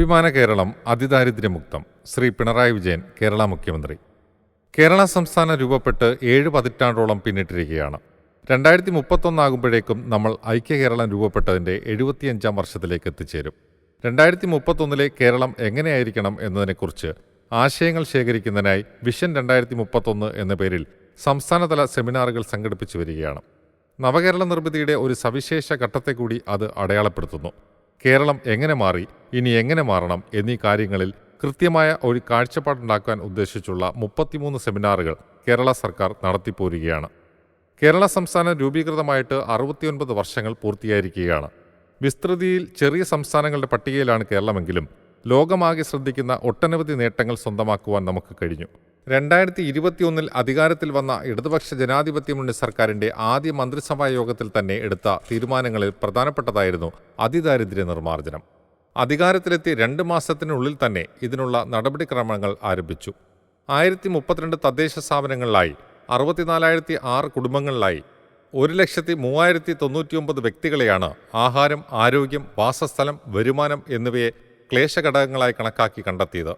അഭിമാന കേരളം അതിദാരിദ്ര്യമുക്തം. ശ്രീ പിണറായി വിജയൻ കേരള മുഖ്യമന്ത്രി. കേരള സംസ്ഥാനം രൂപപ്പെട്ട് ഏഴ് പതിറ്റാണ്ടോളം പിന്നിട്ടിരിക്കുകയാണ്. രണ്ടായിരത്തി മുപ്പത്തൊന്നാകുമ്പോഴേക്കും നമ്മൾ ഐക്യ കേരളം രൂപപ്പെട്ടതിന്റെ എഴുപത്തിയഞ്ചാം വർഷത്തിലേക്ക് എത്തിച്ചേരും. രണ്ടായിരത്തി മുപ്പത്തൊന്നിലെ കേരളം എങ്ങനെയായിരിക്കണം എന്നതിനെക്കുറിച്ച് ആശയങ്ങൾ ശേഖരിക്കുന്നതിനായി വിഷൻ രണ്ടായിരത്തി മുപ്പത്തൊന്ന് എന്ന പേരിൽ സംസ്ഥാനതല സെമിനാറുകൾ സംഘടിപ്പിച്ചു വരികയാണ്. നവകേരള നിർമ്മിതിയുടെ ഒരു സവിശേഷ ഘട്ടത്തെ കൂടി അത് അടയാളപ്പെടുത്തുന്നു. കേരളം എങ്ങനെ മാറി ഇനി എങ്ങനെ മാറണം എന്നീ കാര്യങ്ങളിൽ കൃത്യമായ ഒരു കാഴ്ചപ്പാടുണ്ടാക്കാൻ ഉദ്ദേശിച്ചുള്ള മുപ്പത്തിമൂന്ന് സെമിനാറുകൾ കേരള സർക്കാർ നടത്തിപ്പോരുകയാണ്. കേരള സംസ്ഥാനം രൂപീകൃതമായിട്ട് അറുപത്തിയൊൻപത് വർഷങ്ങൾ പൂർത്തിയായിരിക്കുകയാണ്. വിസ്തൃതിയിൽ ചെറിയ സംസ്ഥാനങ്ങളുടെ പട്ടികയിലാണ് കേരളമെങ്കിലും ലോകമാകെ ശ്രദ്ധിക്കുന്ന ഒട്ടനവധി നേട്ടങ്ങൾ സ്വന്തമാക്കുവാൻ നമുക്ക് കഴിഞ്ഞു. രണ്ടായിരത്തി ഇരുപത്തിയൊന്നിൽ അധികാരത്തിൽ വന്ന ഇടതുപക്ഷ ജനാധിപത്യ മുന്നണി സർക്കാരിന്റെ ആദ്യ മന്ത്രിസഭാ യോഗത്തിൽ തന്നെ എടുത്ത തീരുമാനങ്ങളിൽ പ്രധാനപ്പെട്ടതായിരുന്നു അതിദാരിദ്ര്യ നിർമ്മാർജനം. അധികാരത്തിലെത്തി രണ്ട് മാസത്തിനുള്ളിൽ തന്നെ ഇതിനുള്ള നടപടിക്രമങ്ങൾ ആരംഭിച്ചു. ആയിരത്തി മുപ്പത്തിരണ്ട് തദ്ദേശ സ്ഥാപനങ്ങളിലായി അറുപത്തിനാലായിരത്തി ആറ് കുടുംബങ്ങളിലായി ഒരു ലക്ഷത്തി മൂവായിരത്തി തൊണ്ണൂറ്റിയൊമ്പത് വ്യക്തികളെയാണ് ആഹാരം ആരോഗ്യം വാസസ്ഥലം വരുമാനം എന്നിവയെ ക്ലേശഘടകങ്ങളായി കണക്കാക്കി കണ്ടെത്തിയത്.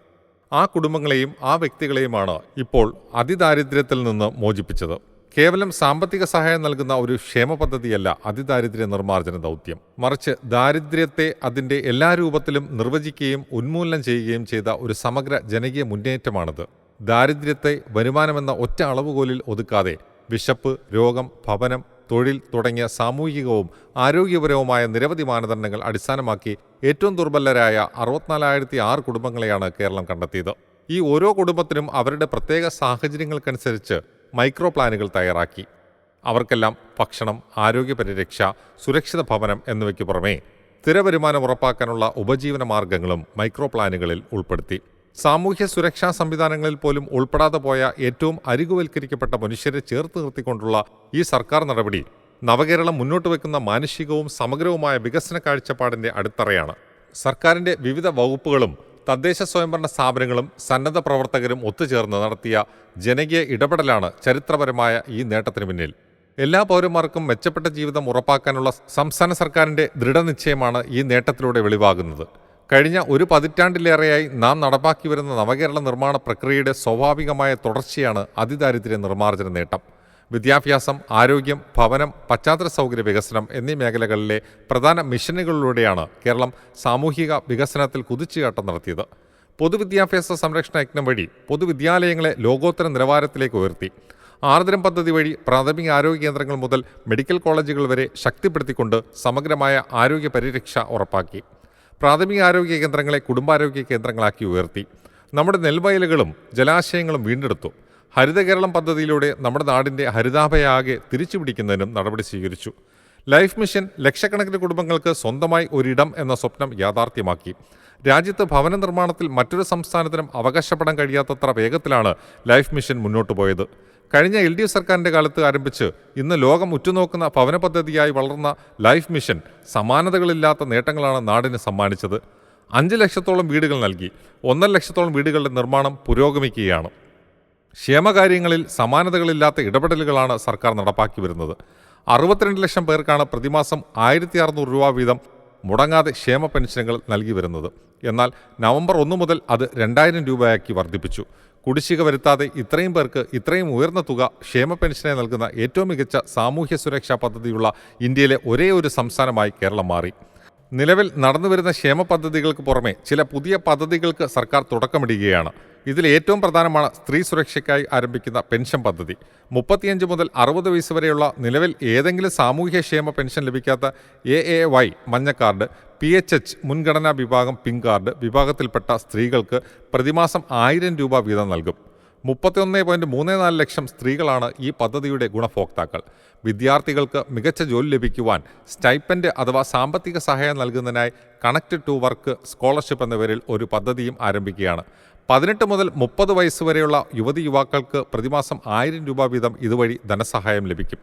ആ കുടുംബങ്ങളെയും ആ വ്യക്തികളെയുമാണ് ഇപ്പോൾ അതിദാരിദ്ര്യത്തിൽ നിന്ന് മോചിപ്പിച്ചത്. കേവലം സാമ്പത്തിക സഹായം നൽകുന്ന ഒരു ക്ഷേമ പദ്ധതിയല്ല അതിദാരിദ്ര്യ നിർമ്മാർജന ദൗത്യം. മറിച്ച് ദാരിദ്ര്യത്തെ അതിന്റെ എല്ലാ രൂപത്തിലും നിർവചിക്കുകയും ഉന്മൂലനം ചെയ്യുകയും ചെയ്ത ഒരു സമഗ്ര ജനകീയ മുന്നേറ്റമാണിത്. ദാരിദ്ര്യത്തെ വരുമാനമെന്ന ഒറ്റ അളവുകോലിൽ ഒതുക്കാതെ വിശപ്പ് രോഗം ഭവനം തൊഴിൽ തുടങ്ങിയ സാമൂഹികവും ആരോഗ്യപരവുമായ നിരവധി മാനദണ്ഡങ്ങൾ അടിസ്ഥാനമാക്കി ഏറ്റവും ദുർബലരായ അറുപത്തിനാലായിരത്തി ആറ് കുടുംബങ്ങളെയാണ് കേരളം കണ്ടെത്തിയത്. ഈ ഓരോ കുടുംബത്തിനും അവരുടെ പ്രത്യേക സാഹചര്യങ്ങൾക്കനുസരിച്ച് മൈക്രോ പ്ലാനുകൾ തയ്യാറാക്കി. അവർക്കെല്ലാം ഭക്ഷണം ആരോഗ്യ പരിരക്ഷ സുരക്ഷിത ഭവനം എന്നിവയ്ക്ക് പുറമേ സ്ഥിരവരുമാനം ഉറപ്പാക്കാനുള്ള ഉപജീവന മാർഗങ്ങളും മൈക്രോ പ്ലാനുകളിൽ ഉൾപ്പെടുത്തി. സാമൂഹ്യ സുരക്ഷാ സംവിധാനങ്ങളിൽ പോലും ഉൾപ്പെടാതെ പോയ ഏറ്റവും അരികുവൽക്കരിക്കപ്പെട്ട മനുഷ്യരെ ചേർത്ത് നിർത്തിക്കൊണ്ടുള്ള ഈ സർക്കാർ നടപടി നവകേരളം മുന്നോട്ട് വെക്കുന്ന മാനുഷികവും സമഗ്രവുമായ വികസന കാഴ്ചപ്പാടിന്റെ അടിത്തറയാണ്. സർക്കാരിന്റെ വിവിധ വകുപ്പുകളും തദ്ദേശ സ്വയംഭരണ സ്ഥാപനങ്ങളും സന്നദ്ധ പ്രവർത്തകരും ഒത്തുചേർന്ന് നടത്തിയ ജനകീയ ഇടപെടലാണ് ചരിത്രപരമായ ഈ നേട്ടത്തിന് പിന്നിൽ. എല്ലാ പൗരന്മാർക്കും മെച്ചപ്പെട്ട ജീവിതം ഉറപ്പാക്കാനുള്ള സംസ്ഥാന സർക്കാരിന്റെ ദൃഢനിശ്ചയമാണ് ഈ നേട്ടത്തിലൂടെ വെളിവാകുന്നത്. കഴിഞ്ഞ ഒരു പതിറ്റാണ്ടിലേറെയായി നാം നടപ്പാക്കി വരുന്ന നവകേരള നിർമ്മാണ പ്രക്രിയയുടെ സ്വാഭാവികമായ തുടർച്ചയാണ് അതിദാരിദ്ര്യ നിർമ്മാർജന നേട്ടം. വിദ്യാഭ്യാസം ആരോഗ്യം ഭവനം പശ്ചാത്തല സൗകര്യ വികസനം എന്നീ മേഖലകളിലെ പ്രധാന മിഷനുകളിലൂടെയാണ് കേരളം സാമൂഹിക വികസനത്തിൽ കുതിച്ചുചാട്ടം നടത്തിയത്. പൊതുവിദ്യാഭ്യാസ സംരക്ഷണ യജ്ഞം വഴി പൊതുവിദ്യാലയങ്ങളെ ലോകോത്തര നിലവാരത്തിലേക്ക് ഉയർത്തി. ആർദ്രം പദ്ധതി വഴി പ്രാഥമിക ആരോഗ്യ കേന്ദ്രങ്ങൾ മുതൽ മെഡിക്കൽ കോളേജുകൾ വരെ ശക്തിപ്പെടുത്തിക്കൊണ്ട് സമഗ്രമായ ആരോഗ്യ പരിരക്ഷ ഉറപ്പാക്കി. പ്രാഥമിക ആരോഗ്യ കേന്ദ്രങ്ങളെ കുടുംബാരോഗ്യ കേന്ദ്രങ്ങളാക്കി ഉയർത്തി. നമ്മുടെ നെൽവയലുകളും ജലാശയങ്ങളും വീണ്ടെടുത്തു. ഹരിത കേരളം പദ്ധതിയിലൂടെ നമ്മുടെ നാടിന്റെ ഹരിതാഭയാകെ തിരിച്ചുപിടിക്കുന്നതിനും നടപടി സ്വീകരിച്ചു. ലൈഫ് മിഷൻ ലക്ഷക്കണക്കിന് കുടുംബങ്ങൾക്ക് സ്വന്തമായി ഒരിടം എന്ന സ്വപ്നം യാഥാർത്ഥ്യമാക്കി. രാജ്യത്ത് ഭവന നിർമ്മാണത്തിൽ മറ്റൊരു സംസ്ഥാനത്തിനും അവകാശപ്പെടാൻ കഴിയാത്തത്ര വേഗത്തിലാണ് ലൈഫ് മിഷൻ മുന്നോട്ട് പോയത്. കഴിഞ്ഞ എൽ ഡി എഫ് സർക്കാരിന്റെ കാലത്ത് ആരംഭിച്ച് ഇന്ന് ലോകം ഉറ്റുനോക്കുന്ന ഭവന പദ്ധതിയായി വളർന്ന ലൈഫ് മിഷൻ സമാനതകളില്ലാത്ത നേട്ടങ്ങളാണ് നാടിന് സമ്മാനിച്ചത്. അഞ്ച് ലക്ഷത്തോളം വീടുകൾ നൽകി ഒന്നര ലക്ഷത്തോളം വീടുകളുടെ നിർമ്മാണം പുരോഗമിക്കുകയാണ്. ക്ഷേമകാര്യങ്ങളിൽ സമാനതകളില്ലാത്ത ഇടപെടലുകളാണ് സർക്കാർ നടപ്പാക്കി വരുന്നത്. അറുപത്തിരണ്ട് ലക്ഷം പേർക്കാണ് പ്രതിമാസം ആയിരത്തി അറുന്നൂറ് രൂപ വീതം മുടങ്ങാതെ ക്ഷേമ പെൻഷനുകൾ നൽകി വരുന്നത്. എന്നാൽ നവംബർ ഒന്ന് മുതൽ അത് രണ്ടായിരം രൂപയാക്കി വർദ്ധിപ്പിച്ചു. കുടിശ്ശിക വരുത്താതെ ഇത്രയും പേർക്ക് ഇത്രയും ഉയർന്ന തുക ക്ഷേമ പെൻഷനെ നൽകുന്ന ഏറ്റവും മികച്ച സാമൂഹ്യ സുരക്ഷാ പദ്ധതിയുള്ള ഇന്ത്യയിലെ ഒരേ ഒരു സംസ്ഥാനമായി കേരളം മാറി. നിലവിൽ നടന്നുവരുന്ന ക്ഷേമ പദ്ധതികൾക്ക് പുറമെ ചില പുതിയ പദ്ധതികൾക്ക് സർക്കാർ തുടക്കമിടുകയാണ്. ഇതിൽ ഏറ്റവും പ്രധാനമാണ് സ്ത്രീ സുരക്ഷയ്ക്കായി ആരംഭിക്കുന്ന പെൻഷൻ പദ്ധതി. മുപ്പത്തിയഞ്ച് മുതൽ അറുപത് വയസ്സ് വരെയുള്ള നിലവിൽ ഏതെങ്കിലും സാമൂഹ്യ ക്ഷേമ പെൻഷൻ ലഭിക്കാത്ത എ എ വൈ മഞ്ഞ കാർഡ് പി എച്ച് എച്ച് മുൻഗണനാ വിഭാഗം പിങ്ക് കാർഡ് വിഭാഗത്തിൽപ്പെട്ട സ്ത്രീകൾക്ക് പ്രതിമാസം ആയിരം രൂപ വീതം നൽകും. മുപ്പത്തിയൊന്ന് പോയിന്റ് മൂന്ന് നാല് ലക്ഷം സ്ത്രീകളാണ് ഈ പദ്ധതിയുടെ ഗുണഭോക്താക്കൾ. വിദ്യാർത്ഥികൾക്ക് മികച്ച ജോലി ലഭിക്കുവാൻ സ്റ്റൈപ്പൻഡ് അഥവാ സാമ്പത്തിക സഹായം നൽകുന്നതിനായി കണക്ട് ടു വർക്ക് സ്കോളർഷിപ്പ് എന്ന പേരിൽ ഒരു പദ്ധതിയും ആരംഭിക്കുകയാണ്. പതിനെട്ട് മുതൽ മുപ്പത് വയസ്സ് വരെയുള്ള യുവതി യുവാക്കൾക്ക് പ്രതിമാസം ആയിരം രൂപ വീതം ഇതുവഴി ധനസഹായം ലഭിക്കും.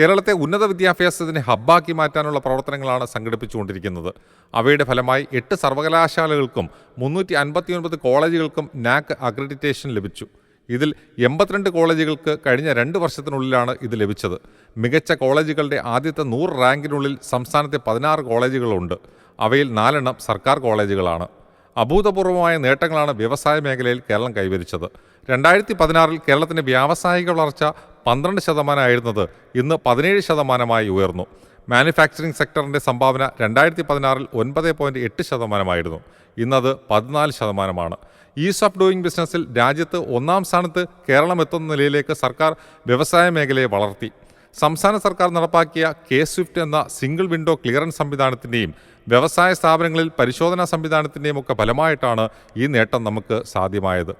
കേരളത്തെ ഉന്നത വിദ്യാഭ്യാസത്തിന് ഹബ്ബാക്കി മാറ്റാനുള്ള പ്രവർത്തനങ്ങളാണ് സംഘടിപ്പിച്ചുകൊണ്ടിരിക്കുന്നത്. അവയുടെ ഫലമായി എട്ട് സർവകലാശാലകൾക്കും മുന്നൂറ്റി അൻപത്തിയൊൻപത് കോളേജുകൾക്കും നാക് അക്രഡിറ്റേഷൻ ലഭിച്ചു. ഇതിൽ എൺപത്തിരണ്ട് കോളേജുകൾക്ക് കഴിഞ്ഞ രണ്ട് വർഷത്തിനുള്ളിലാണ് ഇത് ലഭിച്ചത്. മികച്ച കോളേജുകളുടെ ആദ്യത്തെ നൂറ് റാങ്കിനുള്ളിൽ സംസ്ഥാനത്തെ പതിനാറ് കോളേജുകളുണ്ട്. അവയിൽ നാലെണ്ണം സർക്കാർ കോളേജുകളാണ്. അഭൂതപൂർവമായ നേട്ടങ്ങളാണ് വ്യവസായ മേഖലയിൽ കേരളം കൈവരിച്ചത്. രണ്ടായിരത്തി പതിനാറിൽ കേരളത്തിന്റെ വ്യാവസായിക വളർച്ച പന്ത്രണ്ട് ശതമാനമായിരുന്നത് ഇന്ന് പതിനേഴ് ശതമാനമായി ഉയർന്നു. മാനുഫാക്ചറിംഗ് സെക്ടറിന്റെ സംഭാവന രണ്ടായിരത്തി പതിനാറിൽ ഒൻപത് പോയിന്റ് എട്ട് ശതമാനമായിരുന്നു. ഇന്നത് പതിനാല് ശതമാനമാണ്. ഈസ് ഓഫ് ഡൂയിങ് ബിസിനസ്സിൽ രാജ്യത്ത് ഒന്നാം സ്ഥാനത്ത് കേരളം എത്തുന്ന നിലയിലേക്ക് സർക്കാർ വ്യവസായ മേഖലയെ വളർത്തി. സംസ്ഥാന സർക്കാർ നടപ്പാക്കിയ കെ സ്വിഫ്റ്റ് എന്ന സിംഗിൾ വിൻഡോ ക്ലിയറൻസ് സംവിധാനത്തിന്റെയും വ്യവസായ സ്ഥാപനങ്ങളിൽ പരിശോധനാ സംവിധാനത്തിന്റെയും ഒക്കെ ഫലമായിട്ടാണ് ഈ നേട്ടം നമുക്ക് സാധ്യമായത്.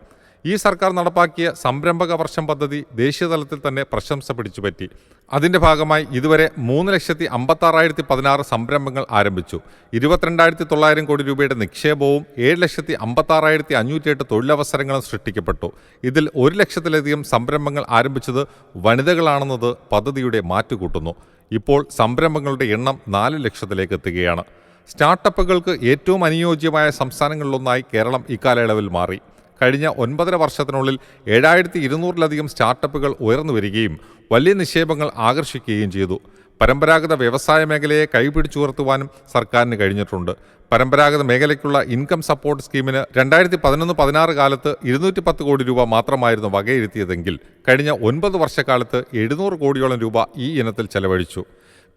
ഈ സർക്കാർ നടപ്പാക്കിയ സംരംഭക വർഷം പദ്ധതി ദേശീയതലത്തിൽ തന്നെ പ്രശംസ പിടിച്ചുപറ്റി അതിന്റെ ഭാഗമായി ഇതുവരെ മൂന്ന് ലക്ഷത്തി അമ്പത്താറായിരത്തി പതിനാറ് സംരംഭങ്ങൾ ആരംഭിച്ചു. ഇരുപത്തിരണ്ടായിരത്തി തൊള്ളായിരം കോടി രൂപയുടെ നിക്ഷേപവും ഏഴ് ലക്ഷത്തി അമ്പത്താറായിരത്തി അഞ്ഞൂറ്റിയെട്ട് തൊഴിലവസരങ്ങളും സൃഷ്ടിക്കപ്പെട്ടു. ഇതിൽ ഒരു ലക്ഷത്തിലധികം സംരംഭങ്ങൾ ആരംഭിച്ചത് വനിതകളാണെന്നത് പദ്ധതിയുടെ മാറ്റുകൂട്ടുന്നു. ഇപ്പോൾ സംരംഭങ്ങളുടെ എണ്ണം നാല് ലക്ഷത്തിലേക്ക് എത്തുകയാണ്. സ്റ്റാർട്ടപ്പുകൾക്ക് ഏറ്റവും അനുയോജ്യമായ സംസ്ഥാനങ്ങളിലൊന്നായി കേരളം ഇക്കാലയളവിൽ മാറി. കഴിഞ്ഞ ഒൻപതര വർഷത്തിനുള്ളിൽ ഏഴായിരത്തി ഇരുന്നൂറിലധികം സ്റ്റാർട്ടപ്പുകൾ ഉയർന്നു വരികയും വലിയ നിക്ഷേപങ്ങൾ ആകർഷിക്കുകയും ചെയ്തു. പരമ്പരാഗത വ്യവസായ മേഖലയെ കൈപിടിച്ചുയർത്തുവാനും സർക്കാരിന് കഴിഞ്ഞിട്ടുണ്ട്. പരമ്പരാഗത മേഖലയ്ക്കുള്ള ഇൻകം സപ്പോർട്ട് സ്കീമിന് രണ്ടായിരത്തി പതിനൊന്ന് പതിനാറ് കാലത്ത് ഇരുന്നൂറ്റി പത്ത് കോടി രൂപ മാത്രമായിരുന്നു വകയിരുത്തിയതെങ്കിൽ കഴിഞ്ഞ ഒൻപത് വർഷക്കാലത്ത് എഴുന്നൂറ് കോടിയോളം രൂപ ഈ ഇനത്തിൽ ചെലവഴിച്ചു.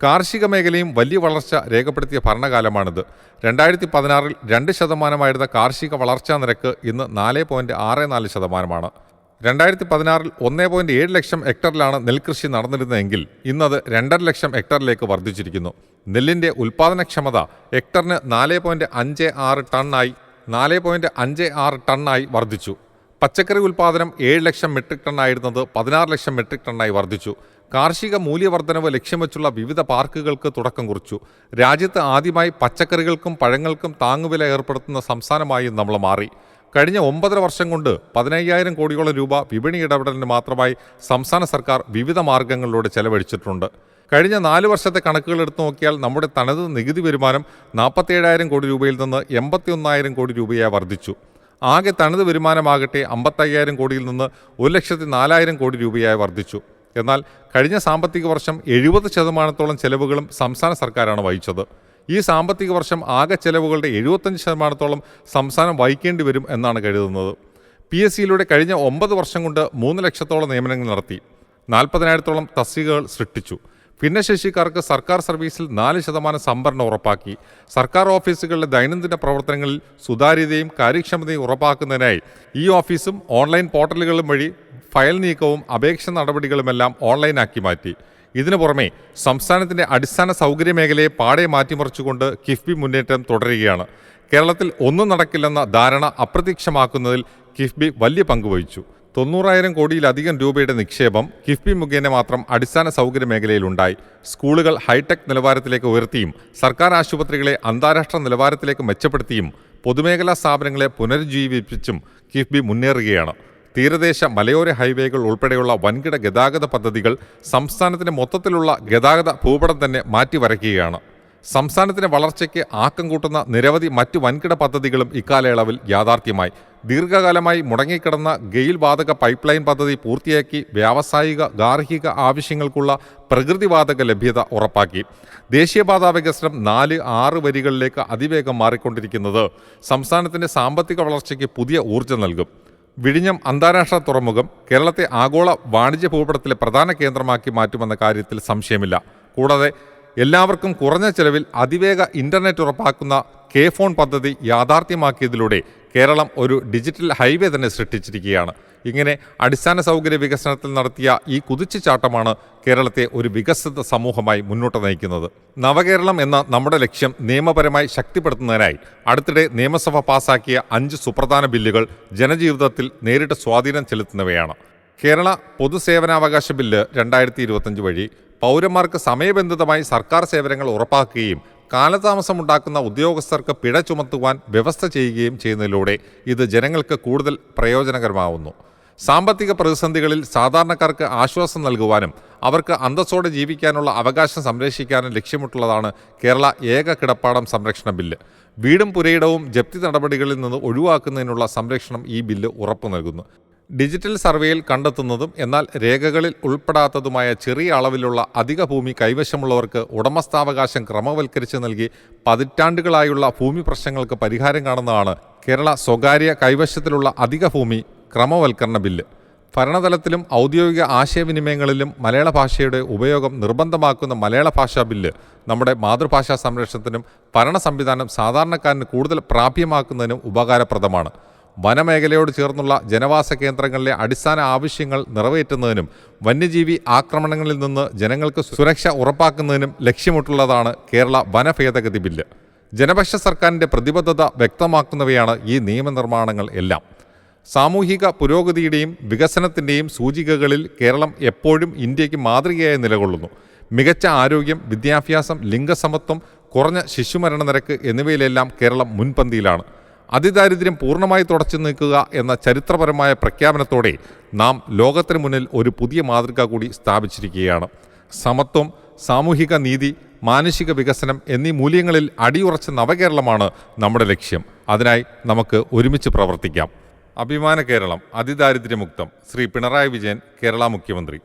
കാർഷിക മേഖലയും വലിയ വളർച്ച രേഖപ്പെടുത്തിയ ഭരണകാലമാണിത്. രണ്ടായിരത്തി പതിനാറിൽ രണ്ട് ശതമാനമായിരുന്ന കാർഷിക വളർച്ചാ നിരക്ക് ഇന്ന് നാല് പോയിന്റ് ആറ് നാല് ശതമാനമാണ്. രണ്ടായിരത്തി പതിനാറിൽ ഒന്നേ പോയിന്റ് ഏഴ് ലക്ഷം ഹെക്ടറിലാണ് നെൽകൃഷി നടന്നിരുന്നതെങ്കിൽ ഇന്നത് രണ്ടര ലക്ഷം ഹെക്ടറിലേക്ക് വർദ്ധിച്ചിരിക്കുന്നു. നെല്ലിന്റെ ഉൽപ്പാദനക്ഷമത ഹെക്ടറിന് നാല് പോയിന്റ് അഞ്ച് ആറ് ടണ്ണായി നാല് പോയിന്റ് അഞ്ച് ആറ് ടണ്ണായി വർദ്ധിച്ചു. പച്ചക്കറി ഉൽപ്പാദനം ഏഴ് ലക്ഷം മെട്രിക് ടണ്ണായിരുന്നത് പതിനാറ് ലക്ഷം മെട്രിക് ടണ്ണായി വർദ്ധിച്ചു. കാർഷിക മൂല്യവർദ്ധനവ് ലക്ഷ്യം വെച്ചുള്ള വിവിധ പാർക്കുകൾക്ക് തുടക്കം കുറിച്ചു. രാജ്യത്ത് ആദ്യമായി പച്ചക്കറികൾക്കും പഴങ്ങൾക്കും താങ്ങുവില ഏർപ്പെടുത്തുന്ന സംസ്ഥാനമായി നമ്മൾ മാറി. കഴിഞ്ഞ ഒമ്പതര വർഷം കൊണ്ട് പതിനയ്യായിരം കോടിയോളം രൂപ വിപണി ഇടപെടലിന് മാത്രമായി സംസ്ഥാന സർക്കാർ വിവിധ മാർഗങ്ങളിലൂടെ ചെലവഴിച്ചിട്ടുണ്ട്. കഴിഞ്ഞ നാല് വർഷത്തെ കണക്കുകൾ എടുത്തു നോക്കിയാൽ നമ്മുടെ തനത് നികുതി വരുമാനം നാൽപ്പത്തേഴായിരം കോടി രൂപയിൽ നിന്ന് എൺപത്തി ഒന്നായിരം കോടി രൂപയായി വർദ്ധിച്ചു. ആകെ തനത് വരുമാനമാകട്ടെ അമ്പത്തയ്യായിരം കോടിയിൽ നിന്ന് ഒരു ലക്ഷത്തി നാലായിരം കോടി രൂപയായി വർദ്ധിച്ചു. എന്നാൽ കഴിഞ്ഞ സാമ്പത്തിക വർഷം എഴുപത് ശതമാനത്തോളം ചെലവുകളും സംസ്ഥാന സർക്കാരാണ് വഹിച്ചത്. ഈ സാമ്പത്തിക വർഷം ആകെ ചെലവുകളുടെ എഴുപത്തഞ്ച് ശതമാനത്തോളം സംസ്ഥാനം വഹിക്കേണ്ടി വരും എന്നാണ് കരുതുന്നത്. പി എസ് സിയിലൂടെ കഴിഞ്ഞ ഒമ്പത് വർഷം കൊണ്ട് മൂന്ന് ലക്ഷത്തോളം നിയമനങ്ങൾ നടത്തി. നാൽപ്പതിനായിരത്തോളം തസ്തികകൾ സൃഷ്ടിച്ചു. ഭിന്നശേഷിക്കാർക്ക് സർക്കാർ സർവീസിൽ നാല് ശതമാനം സംവരണം ഉറപ്പാക്കി. സർക്കാർ ഓഫീസുകളിലെ ദൈനംദിന പ്രവർത്തനങ്ങളിൽ സുതാര്യതയും കാര്യക്ഷമതയും ഉറപ്പാക്കുന്നതിനായി ഈ ഓഫീസും ഓൺലൈൻ പോർട്ടലുകളും വഴി ഫയൽ നീക്കവും അപേക്ഷ നടപടികളുമെല്ലാം ഓൺലൈനാക്കി മാറ്റി. ഇതിനു പുറമെ സംസ്ഥാനത്തിന്റെ അടിസ്ഥാന സൗകര്യ മേഖലയെ പാടെ മാറ്റിമറിച്ചുകൊണ്ട് കിഫ്ബി മുന്നേറ്റം തുടരുകയാണ്. കേരളത്തിൽ ഒന്നും നടക്കില്ലെന്ന ധാരണ അപ്രത്യക്ഷമാക്കുന്നതിൽ കിഫ്ബി വലിയ പങ്കുവഹിച്ചു തൊണ്ണൂറായിരം കോടിയിലധികം രൂപയുടെ നിക്ഷേപം കിഫ്ബി മുഖേന മാത്രം അടിസ്ഥാന സൗകര്യ മേഖലയിലുണ്ടായി. സ്കൂളുകൾ ഹൈടെക് നിലവാരത്തിലേക്ക് ഉയർത്തിയും സർക്കാർ ആശുപത്രികളെ അന്താരാഷ്ട്ര നിലവാരത്തിലേക്ക് മെച്ചപ്പെടുത്തിയും പൊതുമേഖലാ സ്ഥാപനങ്ങളെ പുനരുജ്ജീവിപ്പിച്ചും കിഫ്ബി മുന്നേറുകയാണ്. തീരദേശ മലയോര ഹൈവേകൾ ഉൾപ്പെടെയുള്ള വൻകിട ഗതാഗത പദ്ധതികൾ സംസ്ഥാനത്തിന്റെ മൊത്തത്തിലുള്ള ഗതാഗത ഭൂപടം തന്നെ മാറ്റിവരയ്ക്കുകയാണ്. സംസ്ഥാനത്തിന്റെ വളർച്ചയ്ക്ക് ആക്കം കൂട്ടുന്ന നിരവധി മറ്റ് വൻകിട പദ്ധതികളും ഇക്കാലയളവിൽ യാഥാർത്ഥ്യമായി. ദീർഘകാലമായി മുടങ്ങിക്കിടന്ന ഗെയിൽ വാതക പൈപ്പ് ലൈൻ പദ്ധതി പൂർത്തിയാക്കി വ്യാവസായിക ഗാർഹിക ആവശ്യങ്ങൾക്കുള്ള പ്രകൃതിവാതക ലഭ്യത ഉറപ്പാക്കി. ദേശീയപാതാ വികസനം നാല് ആറ് വരികളിലേക്ക് അതിവേഗം മാറിക്കൊണ്ടിരിക്കുന്നത് സംസ്ഥാനത്തിന്റെ സാമ്പത്തിക വളർച്ചയ്ക്ക് പുതിയ ഊർജം നൽകും. വിഴിഞ്ഞം അന്താരാഷ്ട്ര തുറമുഖം കേരളത്തെ ആഗോള വാണിജ്യ ഭൂപടത്തിലെ പ്രധാന കേന്ദ്രമാക്കി മാറ്റുമെന്ന കാര്യത്തിൽ സംശയമില്ല. കൂടാതെ എല്ലാവർക്കും കുറഞ്ഞ ചെലവിൽ അതിവേഗ ഇന്റർനെറ്റ് ഉറപ്പാക്കുന്ന കെ ഫോൺ പദ്ധതി യാഥാർത്ഥ്യമാക്കിയതിലൂടെ കേരളം ഒരു ഡിജിറ്റൽ ഹൈവേ തന്നെ സൃഷ്ടിച്ചിരിക്കുകയാണ്. ഇങ്ങനെ അടിസ്ഥാന സൗകര്യ വികസനത്തിൽ നടത്തിയ ഈ കുതിച്ചുചാട്ടമാണ് കേരളത്തെ ഒരു വികസിത സമൂഹമായി മുന്നോട്ട് നയിക്കുന്നത്. നവകേരളം എന്ന നമ്മുടെ ലക്ഷ്യം നിയമപരമായി ശക്തിപ്പെടുത്തുന്നതിനായി അടുത്തിടെ നിയമസഭ പാസാക്കിയ അഞ്ച് സുപ്രധാന ബില്ലുകൾ ജനജീവിതത്തിൽ നേരിട്ട് സ്വാധീനം ചെലുത്തുന്നവയാണ്. കേരള പൊതുസേവനാവകാശ ബില്ല് രണ്ടായിരത്തി ഇരുപത്തഞ്ച് വഴി പൗരന്മാർക്ക് സമയബന്ധിതമായി സർക്കാർ സേവനങ്ങൾ ഉറപ്പാക്കുകയും കാലതാമസമുണ്ടാക്കുന്ന ഉദ്യോഗസ്ഥർക്ക് പിഴ ചുമത്തുവാൻ വ്യവസ്ഥ ചെയ്യുകയും ചെയ്യുന്നതിലൂടെ ഇത് ജനങ്ങൾക്ക് കൂടുതൽ പ്രയോജനകരമാവുന്നു. സാമ്പത്തിക പ്രതിസന്ധികളിൽ സാധാരണക്കാർക്ക് ആശ്വാസം നൽകുവാനും അവർക്ക് അന്തസ്സോടെ ജീവിക്കാനുള്ള അവകാശം സംരക്ഷിക്കാനും ലക്ഷ്യമിട്ടുള്ളതാണ് കേരള ഏക കിടപ്പാടം സംരക്ഷണ ബില്ല്. വീടും പുരയിടവും ജപ്തി നടപടികളിൽ നിന്ന് ഒഴിവാക്കുന്നതിനുള്ള സംരക്ഷണം ഈ ബില്ല് ഉറപ്പു നൽകുന്നു. ഡിജിറ്റൽ സർവേയിൽ കണ്ടെത്തുന്നതും എന്നാൽ രേഖകളിൽ ഉൾപ്പെടാത്തതുമായ ചെറിയ അളവിലുള്ള അധിക ഭൂമി കൈവശമുള്ളവർക്ക് ഉടമസ്ഥാവകാശം ക്രമവൽക്കരിച്ച് നൽകി പതിറ്റാണ്ടുകളായുള്ള ഭൂമി പ്രശ്നങ്ങൾക്ക് പരിഹാരം കാണുന്നതാണ് കേരള സ്വകാര്യ കൈവശത്തിലുള്ള അധിക ഭൂമി ക്രമവൽക്കരണ ബില്ല്. ഭരണതലത്തിലും ഔദ്യോഗിക ആശയവിനിമയങ്ങളിലും മലയാള ഭാഷയുടെ ഉപയോഗം നിർബന്ധമാക്കുന്ന മലയാള ഭാഷാ ബില്ല് നമ്മുടെ മാതൃഭാഷാ സംരക്ഷണത്തിനും ഭരണ സംവിധാനം സാധാരണക്കാരന് കൂടുതൽ പ്രാപ്യമാക്കുന്നതിനും ഉപകാരപ്രദമാണ്. വനമേഖലയോട് ചേർന്നുള്ള ജനവാസ കേന്ദ്രങ്ങളിലെ അടിസ്ഥാന ആവശ്യങ്ങൾ നിറവേറ്റുന്നതിനും വന്യജീവി ആക്രമണങ്ങളിൽ നിന്ന് ജനങ്ങൾക്ക് സുരക്ഷ ഉറപ്പാക്കുന്നതിനും ലക്ഷ്യമിട്ടുള്ളതാണ് കേരള വനഭേദഗതി ബില്ല്. ജനപക്ഷ സർക്കാരിന്റെ പ്രതിബദ്ധത വ്യക്തമാക്കുന്നവയാണ് ഈ നിയമനിർമ്മാണങ്ങൾ എല്ലാം. സാമൂഹിക പുരോഗതിയുടെയും വികസനത്തിന്റെയും സൂചികകളിൽ കേരളം എപ്പോഴും ഇന്ത്യയ്ക്ക് മാതൃകയായി നിലകൊള്ളുന്നു. മികച്ച ആരോഗ്യം വിദ്യാഭ്യാസം ലിംഗസമത്വം കുറഞ്ഞ ശിശുമരണ നിരക്ക് എന്നിവയിലെല്ലാം കേരളം മുൻപന്തിയിലാണ്. അതിദാരിദ്ര്യം പൂർണമായി തുടച്ചു നീക്കുക എന്ന ചരിത്രപരമായ പ്രഖ്യാപനത്തോടെ നാം ലോകത്തിന് മുന്നിൽ ഒരു പുതിയ മാതൃക കൂടി സ്ഥാപിച്ചിരിക്കുകയാണ്. സമത്വം സാമൂഹിക നീതി മാനുഷിക വികസനം എന്നീ മൂല്യങ്ങളിൽ അടിയുറച്ച നവകേരളമാണ് നമ്മുടെ ലക്ഷ്യം. അതിനായി നമുക്ക് ഒരുമിച്ച് പ്രവർത്തിക്കാം. അഭിമാന കേരളം അതിദാരിദ്ര്യമുക്തം. ശ്രീ പിണറായി വിജയൻ കേരള മുഖ്യമന്ത്രി.